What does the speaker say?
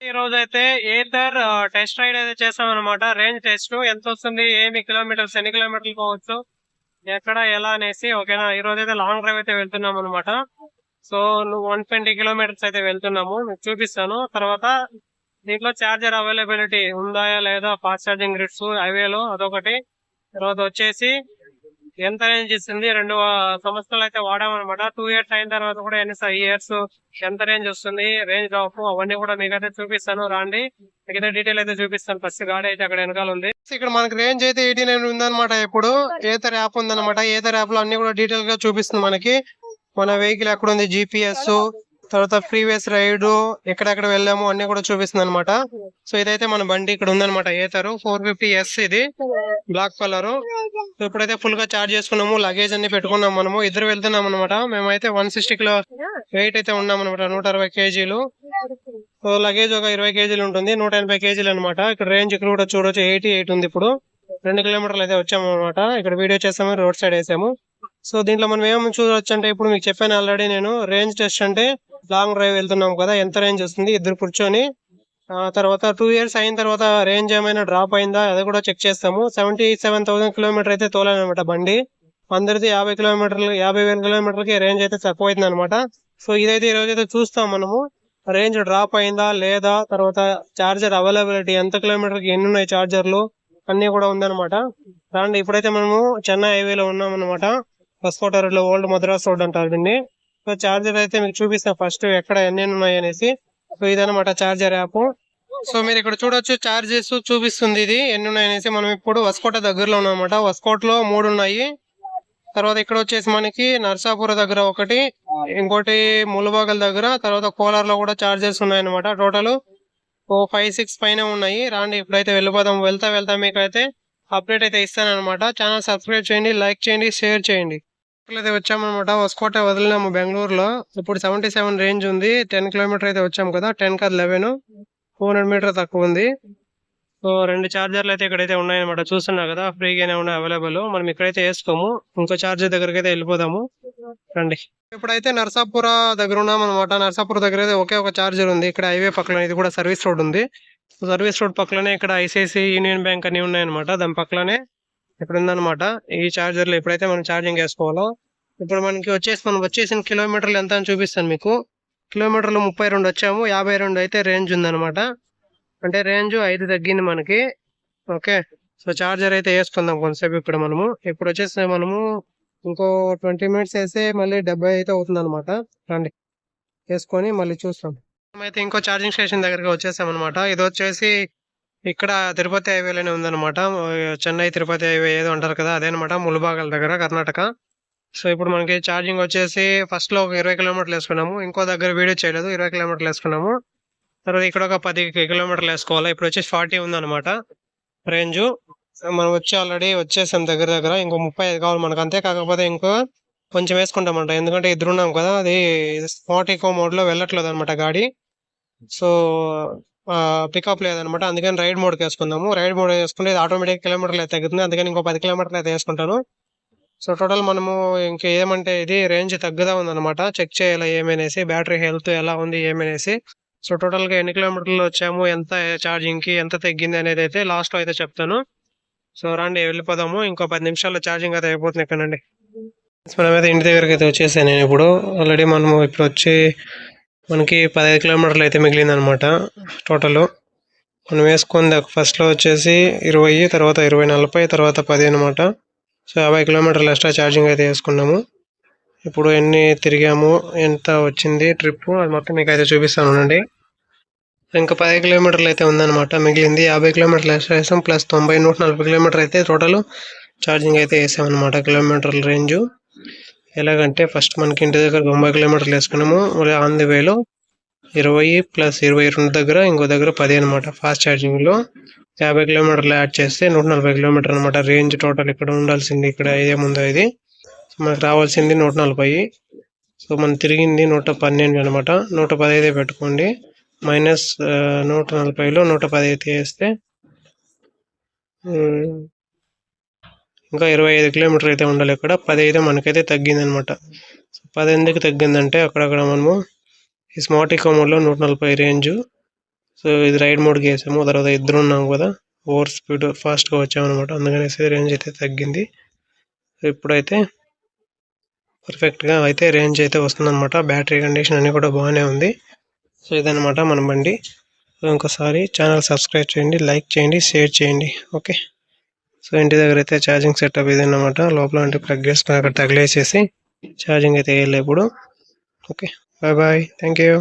ఈ రోజు అయితే ఏథర్ టెస్ట్ రైడ్ అయితే చేస్తాం అనమాట రేంజ్ టెస్ట్ ఎంత వస్తుంది ఏమి కిలోమీటర్స్ ఎన్ని కిలోమీటర్లు పోవచ్చు ఎక్కడ ఎలా అనేసి ఓకేనా? ఈ రోజు అయితే లాంగ్ డ్రైవ్ అయితే వెళ్తున్నాం అనమాట సో నువ్వు వన్ ట్వంటీ కిలోమీటర్స్ అయితే వెళ్తున్నాము మీకు చూపిస్తాను. తర్వాత దీంట్లో చార్జర్ అవైలబిలిటీ ఉందా లేదా ఫాస్ట్ ఛార్జింగ్ గ్రిడ్స్ హైవేలో అదొకటి. తర్వాత వచ్చేసి ఎంత రేంజ్ ఇస్తుంది రెండు సంవత్సరాలు అయితే వాడామన్నమాట. టూ ఇయర్స్ అయిన తర్వాత కూడా ఎన్ని ఇయర్స్ ఎంత రేంజ్ వస్తుంది? రేంజ్ డ్రాప్ అవన్నీ కూడా మీకైతే చూపిస్తాను. రాండి. మీకైతే డీటెయిల్ అయితే చూపిస్తాను. ఫస్ట్ గాడి అయితే అక్కడ వెనకాల ఉంది. ఇక్కడ మనకి రేంజ్ అయితే ఎయిటీ నైన్ ఉందన్నమాట ఇప్పుడు. ఏతర్ యాప్ ఉందన్నమాట. ఏతర్ యాప్లో అన్ని కూడా డీటెయిల్గా చూపిస్తుంది మనకి. మన వెహికల్ ఎక్కడ ఉంది జిపిఎస్ తర్వాత ప్రీవియస్ రైడ్ ఎక్కడెక్కడ వెళ్ళాము అన్ని కూడా చూపిస్తుంది అనమాట సో ఇదైతే మన బండి ఇక్కడ ఉందనమాట ఏతారు. ఫోర్ ఫిఫ్టీ ఎస్ ఇది బ్లాక్ కలర్. ఇప్పుడైతే ఫుల్గా చార్జ్ చేసుకున్నాము లగేజ్ అన్ని పెట్టుకున్నాం మనము. ఇద్దరు వెళ్తున్నాం అనమాట మేమైతే వన్ సిక్స్టీ కిలో వెయిట్ అయితే ఉన్నాం అనమాట నూట అరవై కేజీలు. సో లగేజ్ ఒక ఇరవై కేజీలు ఉంటుంది నూట ఎనభై కేజీలు అనమాట ఇక్కడ రేంజ్ ఇక్కడ కూడా చూడొచ్చు ఎయిటీ ఎయిట్ ఉంది ఇప్పుడు. రెండు కిలోమీటర్లు అయితే వచ్చాము అనమాట ఇక్కడ వీడియో చేసాము రోడ్ సైడ్ వేసాము. సో దీంట్లో మనం ఏమని చూడొచ్చు అంటే ఇప్పుడు మీకు చెప్పాను ఆల్రెడీ నేను రేంజ్ టెస్ట్ అంటే లాంగ్ డ్రైవ్ వెళ్తున్నాం కదా ఎంత రేంజ్ వస్తుంది? ఇద్దరు కూర్చొని తర్వాత టూ ఇయర్స్ అయిన తర్వాత రేంజ్ ఏమైనా డ్రాప్ అయిందా? అది కూడా చెక్ చేస్తాము. సెవెంటీ సెవెన్ థౌసండ్ కిలోమీటర్ అయితే తోలానమాట బండి. అందరిది యాభై కిలోమీటర్లు యాభై వేల కిలోమీటర్లకి రేంజ్ అయితే తక్కువ అవుతుంది అనమాట సో ఇదైతే ఈ అయితే చూస్తాం మనము. రేంజ్ డ్రాప్ అయిందా లేదా? తర్వాత చార్జర్ అవైలబిలిటీ ఎంత కిలోమీటర్కి ఎన్ని ఉన్నాయి చార్జర్లు? అన్నీ కూడా ఉందన్నమాట. రాండి ఇప్పుడైతే మనము చెన్నై హైవేలో ఉన్నాం అనమాట హస్కోట రోడ్లో ఓల్డ్ మద్రాస్ రోడ్ అంటారు దీన్ని. సో చార్జర్ అయితే మీకు చూపిస్తాం ఫస్ట్ ఎక్కడ ఎన్ని ఉన్నాయి అనేసి సో ఇదనమాట చార్జర్ యాప్ సో మీరు ఇక్కడ చూడొచ్చు చార్జెస్ చూపిస్తుంది ఇది ఎన్ని ఉన్నాయి అనేసి మనం ఇప్పుడు వస్కోట దగ్గరలో ఉన్నాం అనమాట మూడు ఉన్నాయి. తర్వాత ఇక్కడ వచ్చేసి మనకి నర్సాపుర దగ్గర ఒకటి ఇంకోటి ములబాగల్ దగ్గర తర్వాత కోలార్లో కూడా చార్జెస్ ఉన్నాయన్నమాట టోటల్ ఓ ఫైవ్ సిక్స్ పైన ఉన్నాయి. రాండి ఇప్పుడైతే వెళ్ళిపోదాం. వెళ్తా వెళ్తా మీకు అయితే అప్డేట్ అయితే ఇస్తాను అనమాట ఛానల్ సబ్స్క్రైబ్ చేయండి లైక్ చేయండి షేర్ చేయండి. అయితే వచ్చామన్నమాట. వస్కోట వదిలినాము బెంగళూరులో. ఇప్పుడు సెవెంటీ సెవెన్ రేంజ్ ఉంది. టెన్ కిలోమీటర్ అయితే వచ్చాము కదా. టెన్ కాదు లెవెన్. ఫోర్ హండ్రెడ్ మీటర్ తక్కువ ఉంది. సో రెండు ఛార్జర్లు అయితే ఇక్కడైతే ఉన్నాయన్నమాట. చూస్తున్నా కదా ఫ్రీగానే ఉన్నాయి అవైలబుల్. మనం ఇక్కడైతే వేసుకోము. ఇంకో చార్జర్ దగ్గరికి అయితే వెళ్ళిపోదాము. రండి. ఇప్పుడైతే నర్సాపుర దగ్గర ఉన్నాం అనమాట నర్సాపుర దగ్గర అయితే ఒకే ఒక ఛార్జర్ ఉంది. ఇక్కడ హైవే పక్కన ఇది కూడా సర్వీస్ రోడ్ ఉంది. సర్వీస్ రోడ్ పక్కనే ఇక్కడ ఐసిఐసి యూనియన్ బ్యాంక్ అన్ని ఉన్నాయన్నమాట. దాని పక్కనే ఇక్కడ ఉందన్నమాట ఈ చార్జర్లు ఎప్పుడైతే మనం ఛార్జింగ్ వేసుకోవాలో ఇప్పుడు మనకి వచ్చేసి మనం వచ్చేసిన కిలోమీటర్లు ఎంత అని చూపిస్తాను మీకు. కిలోమీటర్లు ముప్పై రెండు వచ్చాము యాభై రెండు అయితే రేంజ్ ఉందన్నమాట. అంటే రేంజ్ ఐదు తగ్గింది మనకి. ఓకే. సో చార్జర్ అయితే వేసుకుందాం కొంతసేపు ఇక్కడ మనము. ఇప్పుడు వచ్చేసి మనము ఇంకో ట్వంటీ మినిట్స్ వేస్తే మళ్ళీ డెబ్బై అయితే అవుతుంది అనమాట రండి. వేసుకొని మళ్ళీ చూస్తాం. అయితే ఇంకో ఛార్జింగ్ స్టేషన్ దగ్గరికి వచ్చేసాం అనమాట ఇది వచ్చేసి ఇక్కడ తిరుపతి హైవేలోనే ఉందన్నమాట. చెన్నై తిరుపతి హైవే ఏదో అంటారు కదా అదేనమాట ములుబాగల దగ్గర కర్ణాటక. సో ఇప్పుడు మనకి ఛార్జింగ్ వచ్చేసి ఫస్ట్లో ఒక ఇరవై కిలోమీటర్లు వేసుకున్నాము. ఇంకో దగ్గర వీడియో చేయలేదు ఇరవై కిలోమీటర్లు వేసుకున్నాము. తర్వాత ఇక్కడ ఒక పది కిలోమీటర్లు వేసుకోవాలి. ఇప్పుడు వచ్చేసి ఫార్టీ ఉందన్నమాట రేంజ్. మనం వచ్చి ఆల్రెడీ వచ్చేసాం దగ్గర దగ్గర. ఇంకో ముప్పై ఐదు కావాలి మనకు. అంతే కాకపోతే ఇంకో కొంచెం వేసుకుంటామంట. ఎందుకంటే ఇద్దరు ఉన్నాం కదా అది స్మార్ట్ ఈకో మోడ్లో వెళ్ళట్లేదు అనమాట గాడి. సో పికప్ లేదనమాట. అందుకని రైడ్ మోడ్కి వేసుకుందాము. రైడ్ మోడ్ వేసుకుంటే ఇది ఆటోమేటిక్ కిలోమీటర్లు అయితే తగ్గుతుంది అందుకని ఇంకో పది కిలోమీటర్లు అయితే వేసుకుంటాను. సో టోటల్ మనము ఇంకా ఏమంటే ఇది రేంజ్ తగ్గుదా ఉందన్నమాట. చెక్ చేయాలి ఏమనేసి బ్యాటరీ హెల్త్ ఎలా ఉంది ఏమనేసి. సో టోటల్గా ఎన్ని కిలోమీటర్లు వచ్చాము ఎంత ఛార్జింగ్కి ఎంత తగ్గింది అనేది అయితే లాస్ట్లో అయితే చెప్తాను. సో రండి వెళ్ళిపోదాము. ఇంకో పది నిమిషాల్లో ఛార్జింగ్ అయితే అయిపోతుంది ఎక్కడండి మనం అయితే ఇంటి దగ్గరికి అయితే వచ్చేసాను నేను ఇప్పుడు. ఆల్రెడీ మనము ఇప్పుడు వచ్చి మనకి పదహైదు కిలోమీటర్లు అయితే మిగిలింది అనమాట టోటల్. మనం వేసుకుంది ఫస్ట్లో వచ్చేసి ఇరవై తర్వాత ఇరవై నలభై తర్వాత పది అనమాట సో యాభై కిలోమీటర్లు ఎక్స్ట్రా ఛార్జింగ్ అయితే వేసుకున్నాము. ఇప్పుడు ఎన్ని తిరిగాము ఎంత వచ్చింది ట్రిప్ అది మొత్తం మీకు అయితే చూపిస్తాను ఉండండి. ఇంకా పది కిలోమీటర్లు అయితే ఉందన్నమాట. మిగిలింది యాభై కిలోమీటర్లు ఎక్స్ట్రా వేసాం ప్లస్ తొంభై నూట నలభై కిలోమీటర్ అయితే టోటల్ ఛార్జింగ్ అయితే వేసామన్నమాట కిలోమీటర్ల రేంజు ఎలాగంటే ఫస్ట్ మనకి ఇంటి దగ్గర తొంభై కిలోమీటర్లు వేసుకున్నాము. మళ్ళీ ఆన్ ది వేలో ఇరవై ప్లస్ ఇరవై రెండు దగ్గర ఇంకో దగ్గర పది అనమాట ఫాస్ట్ ఛార్జింగ్లో యాభై కిలోమీటర్లు యాడ్ చేస్తే నూట నలభై కిలోమీటర్ అనమాట రేంజ్ టోటల్ ఇక్కడ ఉండాల్సింది ఇక్కడ ఏముందో ఇది. మనకు రావాల్సింది నూట నలభై. సో మనం తిరిగింది నూట పన్నెండు అనమాట నూట పదహైదు పెట్టుకోండి. మైనస్ uh, నూట నలభైలో నూట పదహైదు వేస్తే ఇంకా ఇరవై ఐదు కిలోమీటర్ అయితే ఉండాలి ఇక్కడ. పదహైదు మనకైతే తగ్గింది అనమాట ఎందుకు తగ్గిందంటే అక్కడక్కడ మనము ఈ స్మార్ట్ ఈకోమోడ్లో నూట నలభై రేంజ్. సో ఇది రైడ్ మోడ్కి వేసాము. తర్వాత ఇద్దరు ఉన్నాము కదా ఓవర్ స్పీడ్ ఫాస్ట్గా వచ్చామన్నమాట అందుకనేసి రేంజ్ అయితే తగ్గింది. ఇప్పుడైతే పర్ఫెక్ట్గా అయితే రేంజ్ అయితే వస్తుందన్నమాట బ్యాటరీ కండిషన్ అన్నీ కూడా బాగానే ఉంది. సో ఇదన్నమాట మన బండి. ఇంకోసారి ఛానల్ సబ్స్క్రైబ్ చేయండి లైక్ చేయండి షేర్ చేయండి. ఓకే. సో ఇంటి దగ్గర అయితే ఛార్జింగ్ సెటప్ ఇదన్నమాట లోపల అంటే ప్లగ్ చేసుకుని అక్కడ తగిలేసేసి ఛార్జింగ్ అయితే వేయలే ఇప్పుడు. Okay bye bye thank you